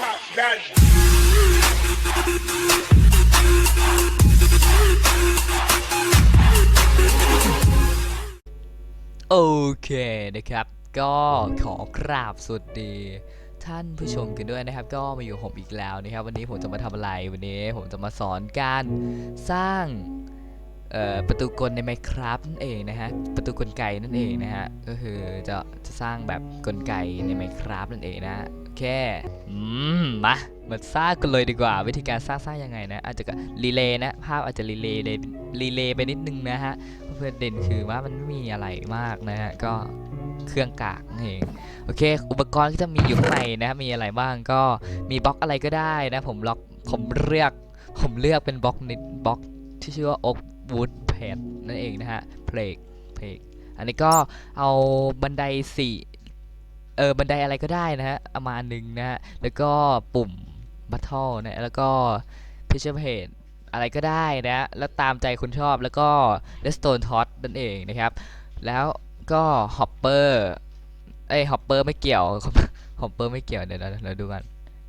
pop that. โอเคนะครับ ก็ขอกราบสวัสดีท่านผู้ชมกันด้วยนะครับ ก็มาอยู่ผมอีกแล้วนะครับ วันนี้ผมจะมาทำอะไรวันนี้ผมจะมาสอนการสร้าง ประตูกลใน Minecraft นั่นเองนะฮะ ประตูกลไกนั่นเองนะฮะ ก็คือจะจะสร้างแบบกลไกใน Minecraft นั่นเองนะโอเค อืม มา มาสร้างกันเลยดีกว่า วิธีการสร้างสร้างยังไงนะ อาจจะรีเลย์นะ ภาพอาจจะรีเลย์รีเลย์ไปนิดนึงนะฮะ เพื่อเด่นคือว่ามันไม่มีอะไรมากนะฮะ ก็เครื่องกากนั่นเองโอเค อุปกรณ์ที่จะมีอยู่ข้างในนะมีอะไรบ้างก็มีบล็อกอะไรก็ได้นะ ผมล็อกผมเลือกผมเลือกเป็นบล็อกนิดบล็อกที่ชื่อว่า oak wood pad นั่นเองนะฮะเพลกเพลกอันนี้ก็เอาบันไดสี่เออบันไดอะไรก็ได้นะฮะเอามาอันหนึ่งนะฮะแล้วก็ปุ่มบัตเทิลนะแล้วก็ picture page อะไรก็ได้นะแล้วตามใจคุณชอบแล้วก็ redstone torch นั่นเองนะครับ แล้วก็ hopper เอ้ย hopper ไม่เกี่ยว hopper ไม่เกี่ยวเดี๋ยวเราดูกัน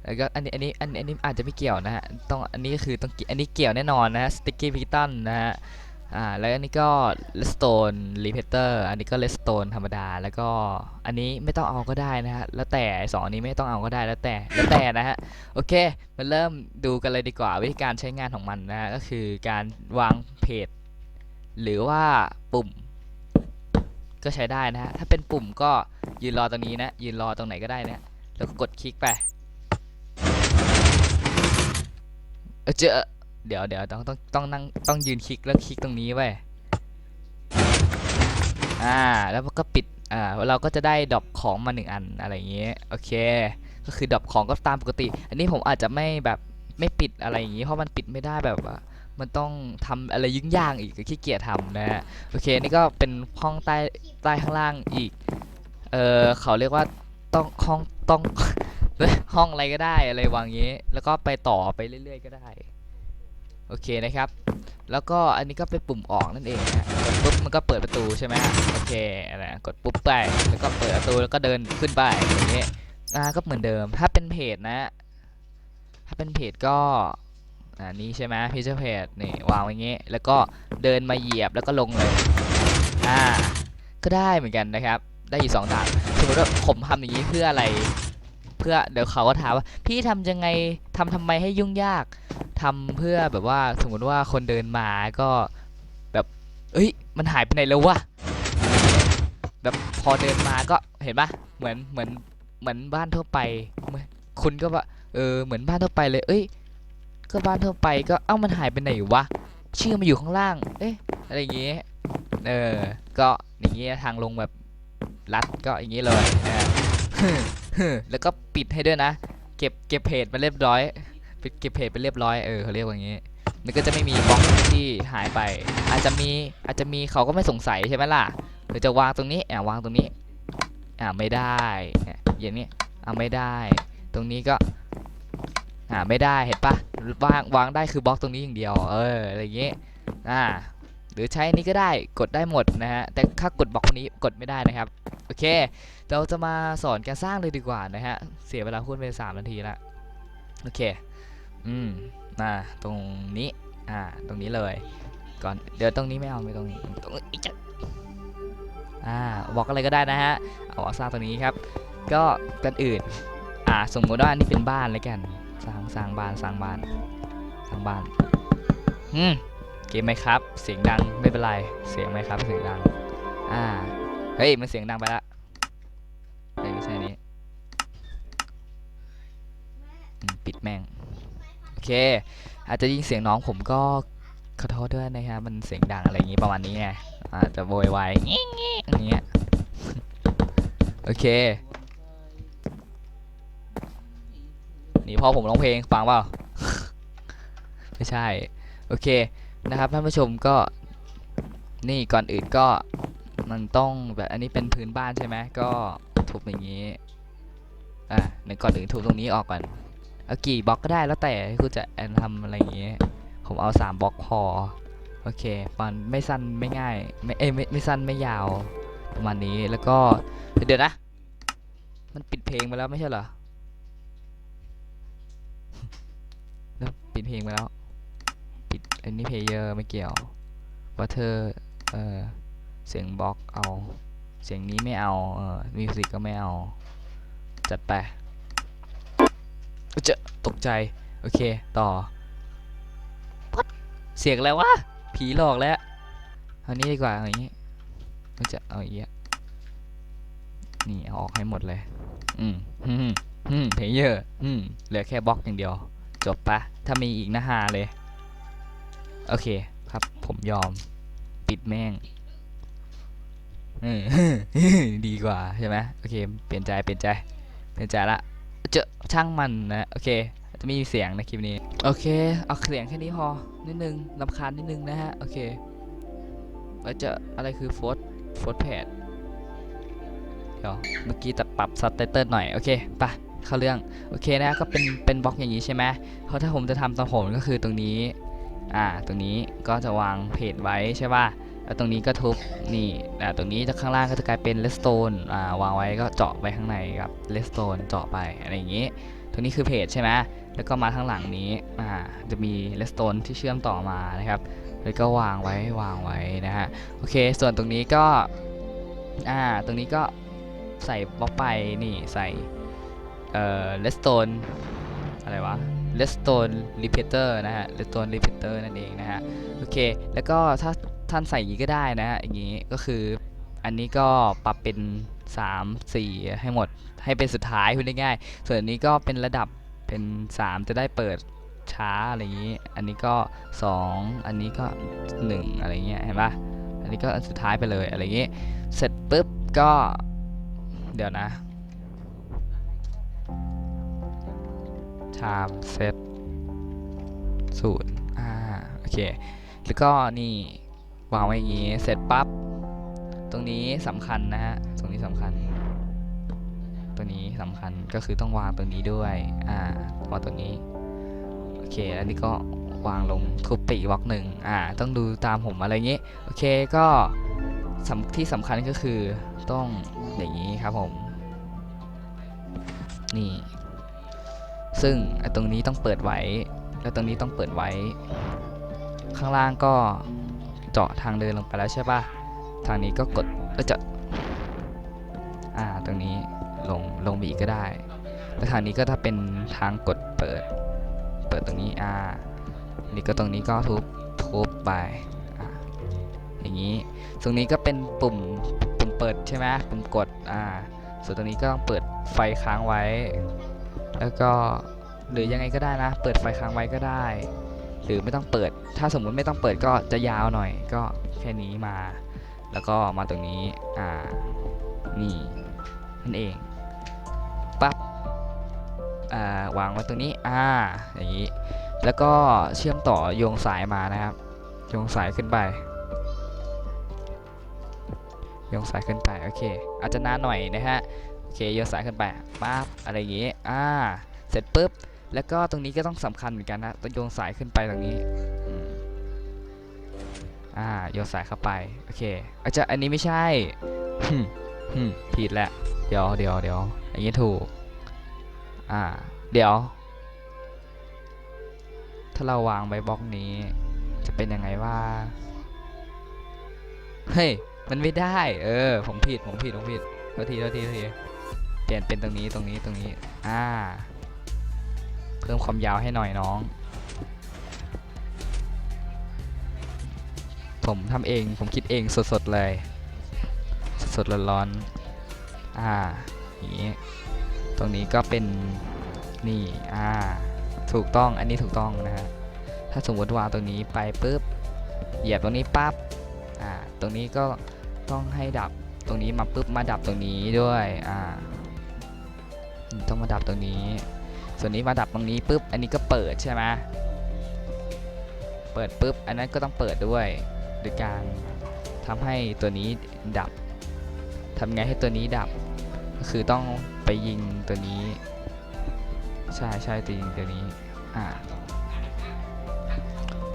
แล้วก็อันนี้อันนี้อันอันนี้อาจจะไม่เกี่ยวนะฮะต้องอันนี้คือต้องอันนี้เกี่ยวแน่นอนนะ sticky piston นะฮะอ่าแล้วอันนี้ก็ redstone repeater อันนี้ก็ redstone ธรรมดาแล้วก็อันนี้ไม่ต้องเอาก็ได้นะฮะแล้วแต่สองอันนี้ไม่ต้องเอาก็ได้แล้วแต่แล้วแต่นะฮะโอเคมาเริ่มดูกันเลยดีกว่าวิธีการใช้งานของมันนะฮะก็คือการวางเพจหรือว่าปุ่ม ก็ใช้ได้นะฮะถ้าเป็นปุ่มก็ยืนรอตรงนี้นะยืนรอตรงไหนก็ได้นะแล้วก็กดคลิกไป เออเจอเดี๋ยวเดี๋ยวต้องต้องต้องนั่งต้องยืนคลิกแล้วคลิกตรงนี้ไว้อ่าแล้วก็ปิดอ่าเราก็จะได้ดรอปของมาหนึ่งอันอะไรอย่างเงี้ยโอเค ก็คือดรอปของก็ตามปกติ อันนี้ผมอาจจะไม่แบบไม่ปิดอะไรอย่างงี้เพราะมันปิดไม่ได้แบบว่ามันต้องทำอะไรยุ่งยากอีกขี้เกียจทำนะฮะโอเคนี่ก็เป็นห้องใต้ใต้ข้างล่างอีกเออเขาเรียกว่าต้องห้องต้อง ห้องอะไรก็ได้อะไรวางงี้ แล้วก็ไปต่อไปเรื่อยๆก็ได้โอเคนะครับ แล้วก็อันนี้ก็เป็นปุ่มออกนั่นเองนะกดปุ๊บมันก็เปิดประตูใช่ไหมฮะโอเคอะไรนะกดปุ๊บไปแล้วก็เปิดประตูแล้วก็เดินขึ้นไปอย่างเงี้ยอ่าก็เหมือนเดิม ถ้าเป็นเพจนะ ถ้าเป็นเพจก็อ่านี้ใช่ไหมพิเศษเพจนี่วางไว้อย่างงี้ยแล้วก็เดินมาเหยียบแล้วก็ลงเลยอ่าก็ได้เหมือนกันนะครับ ได้อยู่สองทางสมมติว่าผมทำอย่างนี้เพื่ออะไร เพื่อเดี๋ยวเขาก็ถามว่า พี่ทำยังไงทำทำไมให้ยุ่งยากทำเพื่อแบบว่าสมมติว่าคนเดินมาก็แบบเอ้ย มันหายไปไหนแล้ววะแบบพอเดินมาก็เห็นปะเหมือนเหมือนเหมือนบ้านทั่วไปคุณก็ว่าเออเหมือนบ้านทั่วไปเลย เอ้ย ก็บ้านทั่วไปก็เอ้ามันหายไปไหนวะชื่อมาอยู่ข้างล่าง เอ๊ะอะไรอย่างเงี้ยเออ ก็อย่างเงี้ยทางลงแบบลัดก็อย่างงี้เลยนะ แล้วก็ปิดให้ด้วยนะ เก็บเก็บเพจมาเรียบร้อยเก็บเพจไปเรียบร้อยเออเขาเรียกว่างี้มันก็จะไม่มีบล็อกที่หายไป อาจจะมีอาจจะมีเขาก็ไม่สงสัยใช่ไหมล่ะหรือจะวางตรงนี้อ่าวางตรงนี้อ่าไม่ได้อย่างนี้อ่าไม่ได้ ตรงนี้ก็อ่าไม่ได้เห็นปะวางวางได้คือบล็อกตรงนี้อย่างเดียว เอออะไรอย่างงี้อ่า หรือใช้อันนี้ก็ได้กดได้หมดนะฮะแต่ถ้ากดบล็อกนี้กดไม่ได้นะครับโอเค เราจะมาสอนการสร้างเลยดีกว่านะฮะเสียเวลาพูดไปสามนาทีละโอเคอืมมาตรงนี้อ่าตรงนี้เลยก่อนเดี๋ยวตรงนี้ไม่เอาไม่ตรงนี้ตรงนี้อ่าบล็อกอะไรก็ได้นะฮะเอาสร้างตรงนี้ครับ ก็กันอื่นอ่าสมมติว่าอันนี้เป็นบ้านเลยกันสร้างสร้างบ้านสร้างบ้านสร้างบ้านอืม เกมไหมครับ เสียงดังไม่เป็นไร เสียงไหมครับ เสียงดัง อ่า เฮ้ย มันเสียงดังไปละเฮ้ยไม่ใช่นี้ปิดแม่ง โอเค อาจจะยินเสียงน้องผมก็ขอโทษด้วยนะครับ มันเสียงดังอะไรอย่างงี้ประมาณนี้ไง อาจจะโวยวายงี้งี้อย่างเงี้ย โอเค นี่พ่อผมร้องเพลงฟังเปล่า ไม่ใช่ โอเค นะครับท่านผู้ชมก็นี่ก่อนอื่นก็มันต้องแบบอันนี้เป็นพื้นบ้านใช่ไหมก็ทุบอย่างนี้อะในก่อนอื่นทุบตรงนี้ออกก่อนเอากี่บล็อกก็ได้แล้วแต่คุณจะแอนทำอะไรอย่างเงี้ยผมเอาสามบล็อกพอโอเคมันไม่สั้นไม่ง่ายไม่เอ้ยไม่ไม่สั้นไม่ยาวประมาณนี้แล้วก็เดี๋ยวนะ มันปิดเพลงไปแล้วไม่ใช่เหรอปิดเพลงไปแล้ว อันนี้เพลเยอร์ไม่เกี่ยวว่าเธอเออเสียงบล็อกเอา เสียงนี้ไม่เอาเออมิวสิกก็ไม่เอา จัดไปเจะตกใจ โอเค ต่อ เสียงอะไรวะ ผีหลอกแล้วเอานี้ดีกว่าอย่างนี้ก็จะเอาอย่างนี้นี่เอาออกให้หมดเลย อืมอืมอืมเพลเยอร์อืมเหลือแค่บล็อกอย่างเดียว จบปะ ถ้ามีอีกนะฮาเลย โอเคครับ ผมยอมปิดแม่งดีกว่าใช่ไหมโอเค เปลี่ยนใจเปลี่ยนใจ เปลี่ยนใจละเจอช่างมันนะโอเค จะไม่มีเสียงในคลิปนี้ โอเค เอาเสียงแค่นี้พอนิดนึงลำคาญนิดนึงนะฮะโอเคแล้วจะอะไรคือโฟร์โฟร์แพดเดี๋ยวเมื่อกี้ตัดปรับซับไตเติลหน่อยโอเคไปะเข้าเรื่องโอเคนะก็เป็นเป็นบล็อกอย่างนี้ใช่ไหมเพราะถ้าผมจะทำตอนผมก็คือตรงนี้ อ่าตรงนี้ก็จะวางเพจไว้ใช่ป่ะแล้วตรงนี้ก็ทุบนี่อ่าตรงนี้จะข้างล่างก็จะกลายเป็นเลสโตนอ่าวางไว้ก็เจาะไปข้างในกับเลสโตนเจาะไปอะไรอย่างนี้ตรงนี้คือเพจใช่ไหมแล้วก็มาข้างหลังนี้อ่าจะมีเลสโตนที่เชื่อมต่อมานะครับแล้วก็วางไว้วางไว้นะฮะโอเค ส่วนตรงนี้ก็อ่าตรงนี้ก็ใส่บล็อกไปนี่ใส่เอ่อเลสโตนอะไรวะ เลสโตนรีเพเตอร์นะฮะเลสโตนรีเพเตอร์นั่นเองนะฮะ โอเค แล้วก็ถ้าท่านใส่อย่างนี้ก็ได้นะฮะ อย่างนี้ก็คืออันนี้ก็ปรับเป็น 3 4 ให้หมดให้เป็นสุดท้ายพูดง่ายๆส่วนอันนี้ก็เป็นระดับเป็น 3 จะได้เปิดช้าอะไรอย่างนี้ อันนี้ก็ 2 อันนี้ก็ 1 อะไรเงี้ยเห็นปะอันนี้ก็อันสุดท้ายไปเลยอะไรอย่างนี้เสร็จปุ๊บก็เดี๋ยวนะ time set ศูนย์อ่าโอเค แล้วก็นี่วางไว้อย่างนี้ เสร็จปั๊บ ตรงนี้สำคัญนะฮะ ตรงนี้สำคัญ ตัวนี้สำคัญก็คือต้องวางตรงนี้ด้วย อ่าวางตรงนี้ โอเค แล้วนี่ก็วางลงทุบไปอีกบล็อกหนึ่งอ่า ต้องดูตามผมอะไรเงี้ยโอเค ก็ที่สำคัญก็คือต้องอย่างนี้ครับผม นี่ ซึ่งไอตรงนี้ต้องเปิดไว้ แล้วตรงนี้ต้องเปิดไว้ ข้างล่างก็เจาะทางเดินลงไปแล้วใช่ปะทางนี้ก็กดแล้วจะอ่าตรงนี้ลงลงไปอีกก็ได้แล้วทางนี้ก็ถ้าเป็นทางกดเปิด เปิดตรงนี้อ่านี่ก็ตรงนี้ก็ทุบทุบไปอ่าอย่างนี้ ตรงนี้ก็เป็นปุ่มปุ่มเปิดใช่ไหมปุ่มกดอ่าส่วนตรงนี้ก็ต้องเปิดไฟค้างไว้ แล้วก็หรือยังไงก็ได้นะ เปิดไฟค้างไว้ก็ได้ หรือไม่ต้องเปิด ถ้าสมมุติไม่ต้องเปิดก็จะยาวหน่อย ก็แค่นี้มา แล้วก็มาตรงนี้ อ่า นี่นั่นเอง ปั๊บ อ่าวางไว้ตรงนี้ อ่า อย่างนี้ แล้วก็เชื่อมต่อโยงสายมานะครับ โยงสายขึ้นไป โยงสายขึ้นไป โอเค อาจจะนานหน่อยนะฮะ โอเคโยนสายขึ้นไปปั๊บอะไรอย่างงี้อ่าเสร็จปุ๊บแล้วก็ตรงนี้ก็ต้องสำคัญเหมือนกันนะต้องโยนสายขึ้นไปตรงนี้อ่าโยนสายเข้าไปโอเคอาจจะอันนี้ไม่ใช่หึฮึผิดแหละเดี๋ยวเดี๋ยวเดี๋ยวอย่างนี้ถูกอ่าเดี๋ยว ถ้าเราวางไว้บล็อกนี้ จะเป็นยังไงว่าเฮ้ยมันไม่ได้ เออ ผมผิดผมผิดผมผิดโทษทีโทษทีโทษที ลี่ยนเป็นตรงนี้ตรงนี้ตรงนี้ อ่า เพิ่มความยาวให้หน่อยน้อง ผมทำเอง ผมคิดเองสดๆเลย สดๆร้อนๆอ่าอย่างนี้ ตรงนี้ก็เป็นนี่ อ่า ถูกต้อง อันนี้ถูกต้องนะฮะ ถ้าสมมติวางตรงนี้ไปปุ๊บ เหยียบตรงนี้ปั๊บ อ่า ตรงนี้ก็ต้องให้ดับ ตรงนี้มาปุ๊บมาดับตรงนี้ด้วย อ่า ต้องมาดับตรงนี้ ส่วนนี้มาดับตรงนี้ปุ๊บ อันนี้ก็เปิดใช่ไหมเปิดปุ๊บ อันนั้นก็ต้องเปิดด้วยโดยการทำให้ตัวนี้ดับทำไงให้ตัวนี้ดับ ก็คือต้องไปยิงตัวนี้ ใช่ใช่ตัวยิงตัวนี้อ่า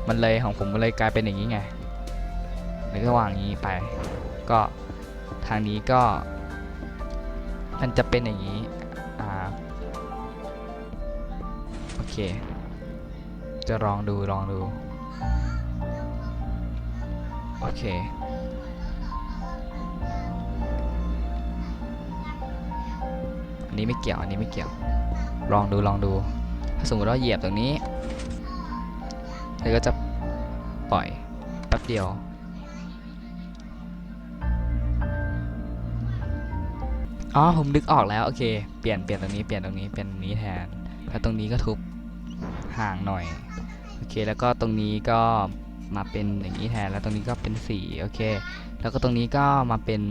มันเลยของผมมันเลยกลายเป็นอย่างนี้ไงแล้วก็วางอย่างนี้ไป ก็ทางนี้ก็ มันจะเป็นอย่างนี้ อ่าโอเค จะลองดูลองดู โอเคอันนี้ไม่เกี่ยวอันนี้ไม่เกี่ยว ลองดูลองดู ถ้าสมมติว่าเหยียบตรงนี้แล้วก็จะปล่อยแป๊บเดียว อ๋อผมนึกออกแล้วโอเค เปลี่ยนเปลี่ยนตรงนี้เปลี่ยนตรงนี้เปลี่ยนตรงนี้แทน แล้วตรงนี้ก็ทุบห่างหน่อยโอเคแล้วก็ตรงนี้ก็มาเป็นอย่างนี้แทนแล้วตรงนี้ก็เป็นสีโอเค แล้วก็ตรงนี้ก็มาเป็น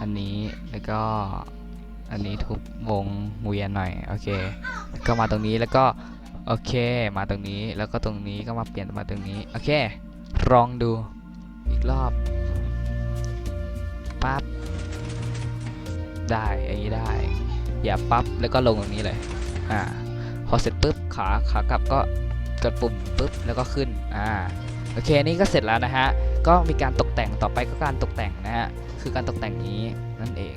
อันนี้แล้วก็อันนี้ทุบวงเวียนหน่อยโอเคแล้วก็มาตรงนี้แล้วก็โอเค มาตรงนี้แล้วก็ตรงนี้ก็มาเปลี่ยนมาตรงนี้โอเคลองดูอีกรอบปั๊บ ได้อย่างนี้ได้ อย่าปั๊บแล้วก็ลงตรงนี้เลยอ่าพอเสร็จปุ๊บขาขากลับก็กดปุ่มปุ๊บแล้วก็ขึ้นอ่าโอเคนี่ก็เสร็จแล้วนะฮะก็มีการตกแต่งต่อไปก็การตกแต่งนะฮะคือการตกแต่งนี้นั่นเอง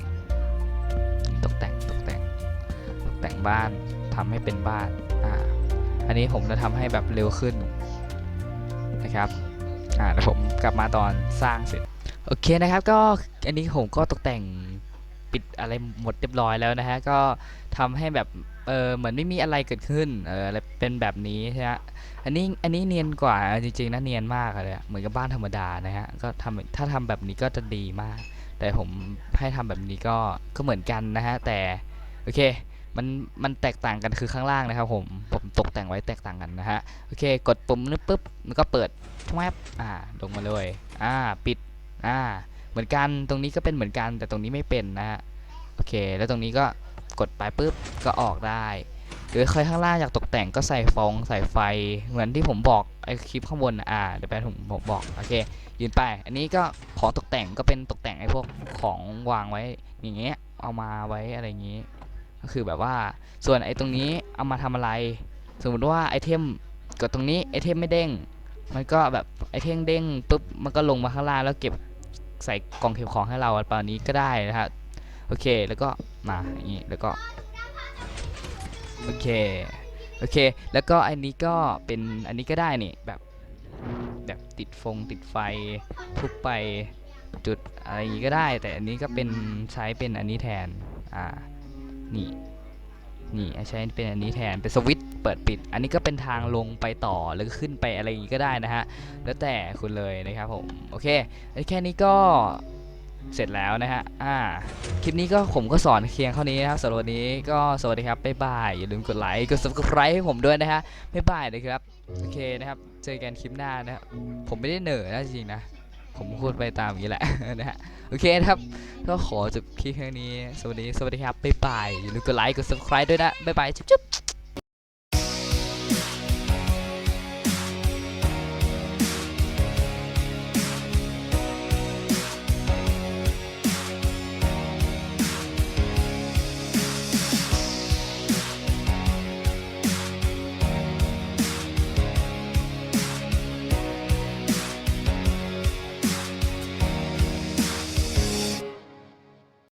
ตกแต่งตกแต่งตกแต่งบ้านทำให้เป็นบ้านอ่าอันนี้ผมจะทำให้แบบเร็วขึ้นนะครับอ่าแล้วผมกลับมาตอนสร้างเสร็จโอเคนะครับก็อันนี้ผมก็ตกแต่ง ปิดอะไรหมดเรียบร้อยแล้วนะฮะก็ทำให้แบบเออเหมือนไม่มีอะไรเกิดขึ้นเอออะไรเป็นแบบนี้ใช่ไหมอันนี้อันนี้เนียนกว่าจริงๆนะเนียนมากเลยเหมือนกับบ้านธรรมดานะฮะก็ทำถ้าทำแบบนี้ก็จะดีมาก แต่ผมให้ทำแบบนี้ก็ก็เหมือนกันนะฮะแต่โอเคมันมันแตกต่างกันคือข้างล่างนะครับผมผมตกแต่งไว้แตกต่างกันนะฮะโอเค กดปุ่มนึบปุ๊บมันก็เปิดแวบอ่าลงมาเลยอ่าปิดอ่า เหมือนกันตรงนี้ก็เป็นเหมือนกันแต่ตรงนี้ไม่เป็นนะฮะโอเค แล้วตรงนี้ก็กดไปปุ๊บก็ออกได้หรือใครข้างล่างอยากตกแต่งก็ใส่ฟองใส่ไฟเหมือนที่ผมบอกไอคลิปข้างบนน่ะอ่าเดี๋ยวไปผมผมบอกโอเคยืนไป อันนี้ก็ของตกแต่งก็เป็นตกแต่งไอพวกของวางไว้อย่างเงี้ยเอามาไว้อะไรอย่างงี้ ก็คือแบบว่าส่วนไอตรงนี้เอามาทำอะไร สมมติว่าไอเทมกดตรงนี้ไอเทมไม่เด้ง มันก็แบบไอเทมเด้งปุ๊บมันก็ลงมาข้างล่างแล้วเก็บ ใส่กล่องเก็บของให้เราประมาณนี้ก็ได้นะฮะโอเคแล้วก็มาอย่างนี้แล้วก็โอเคโอเค แล้วก็อันนี้ก็เป็นอันนี้ก็ได้นี่แบบแบบติดฟงติดไฟทุบไปจุดอะไรอย่างนี้ก็ได้ แต่อันนี้ก็เป็นใช้เป็นอันนี้แทนอ่านี่นี่ใช้เป็นอันนี้แทนเป็นสวิต เปิดปิด อันนี้ก็เป็นทางลงไปต่อหรือขึ้นไปอะไรอย่างนี้ก็ได้นะฮะ แล้วแต่คุณเลยนะครับผม โอเค แค่นี้ก็เสร็จแล้วนะฮะ อ่า คลิปนี้ก็ผมก็สอนเคียงเท่านี้นะครับสำหรับวันนี้ก็สวัสดีครับ บ๊ายบาย อย่าลืมกดไลค์ กด subscribe ให้ผมด้วยนะฮะ บ๊ายบายนะครับ โอเคนะครับ เจอกันคลิปหน้านะครับ ผมไม่ได้เหนื่อยนะจริงนะ ผมพูดไปตามอย่างนี้แหละนะฮะ โอเคนะครับ ก็ขอจบคลิปแค่นี้ สวัสดี สวัสดีครับ บ๊ายบาย อย่าลืมกดไลค์ กด subscribe ด้วยนะ บ๊ายบาย จุ๊บ